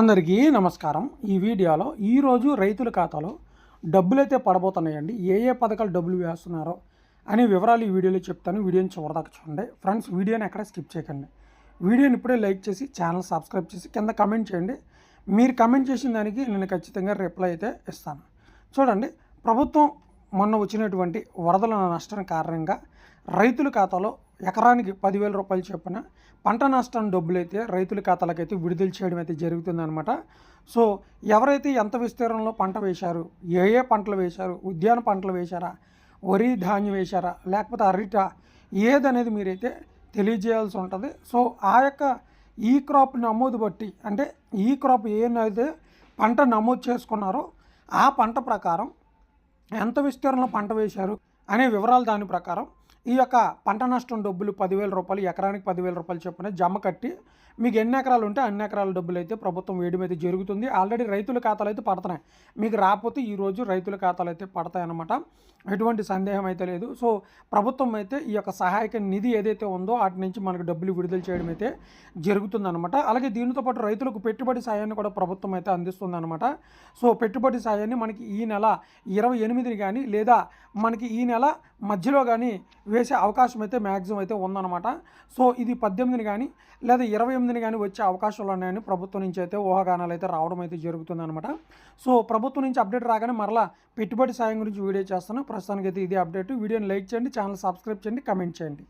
అందరికీ నమస్కారం. ఈ వీడియోలో ఈరోజు రైతుల ఖాతాలో డబ్బులైతే పడబోతున్నాయండి. ఏ ఏ పథకాలు డబ్బులు వేస్తున్నారో అనే వివరాలు ఈ వీడియోలో చెప్తాను. వీడియోని చివరిదాకా చూడండి. ఫ్రెండ్స్ వీడియోని ఎక్కడ స్కిప్ చేయకండి. వీడియోని ఇప్పుడే లైక్ చేసి ఛానల్ సబ్స్క్రైబ్ చేసి కింద కమెంట్ చేయండి. మీరు కమెంట్ చేసిన దానికి నేను ఖచ్చితంగా రిప్లై అయితే ఇస్తాను. చూడండి ప్రభుత్వం మొన్న వచ్చినటువంటి వరదల నష్టం కారణంగా రైతుల ఖాతాలో ఎకరానికి పదివేల రూపాయలు చొప్పున పంట నష్టం డబ్బులైతే రైతుల ఖాతాలకైతే విడుదల చేయడం అయితే జరుగుతుందనమాట సో ఎవరైతే ఎంత విస్తీర్ణంలో పంట వేశారు ఏ ఏ పంటలు వేశారు ఉద్యాన పంటలు వేశారా వరి ధాన్యం వేశారా లేకపోతే అరిట ఏదనేది మీరైతే తెలియజేయాల్సి ఉంటుంది. సో ఆ యొక్క ఈ క్రాప్ నమోదు బట్టి అంటే ఈ క్రాప్ ఏనైతే పంట నమోదు చేసుకున్నారో ఆ పంట ప్రకారం ఎంత విస్తీర్ణంలో పంట వేశారు అనే వివరాలు దాని ప్రకారం ఈ యొక్క పంట నష్టం డబ్బులు పదివేల రూపాయలు ఎకరానికి పదివేల రూపాయలు చొప్పున జమ కట్టి మీకు ఎన్ని ఎకరాలు ఉంటే అన్ని ఎకరాల డబ్బులు అయితే ప్రభుత్వం వేయడం అయితే జరుగుతుంది. ఆల్రెడీ రైతుల ఖాతాలు అయితే పడుతున్నాయి. మీకు రాకపోతే ఈరోజు రైతుల ఖాతాలు అయితే పడతాయన్నమాట ఎటువంటి సందేహం అయితే లేదు. సో ప్రభుత్వం అయితే ఈ యొక్క సహాయక నిధి ఏదైతే ఉందో వాటి నుంచి మనకు డబ్బులు విడుదల చేయడం అయితే జరుగుతుందన్నమాట అలాగే దీనితో పాటు రైతులకు పెట్టుబడి సాయాన్ని కూడా ప్రభుత్వం అయితే అందిస్తుందన్నమాట సో పెట్టుబడి సాయాన్ని మనకి ఈ నెల ఇరవై ఎనిమిదిని కానీ లేదా మనకి ఈ నెల మధ్యలో కానీ వేసే అవకాశం అయితే మ్యాక్సిమం అయితే ఉందన్నమాట. సో ఇది పద్దెనిమిదిని కానీ లేదా ఇరవై ఎనిమిదిని కానీ వచ్చే అవకాశాలు ఉన్నాయని ప్రభుత్వం నుంచి అయితే ఊహాగానాలు అయితే రావడం అయితే జరుగుతుందన్నమాట. సో ప్రభుత్వం నుంచి అప్డేట్ రాగానే మరలా పెట్టుబడి సాయం గురించి వీడియో చేస్తాను. ప్రస్తుతానికి అయితే ఇది అప్డేట్. వీడియోని లైక్ చేయండి ఛానల్ సబ్స్క్రైబ్ చేయండి కమెంట్ చేయండి.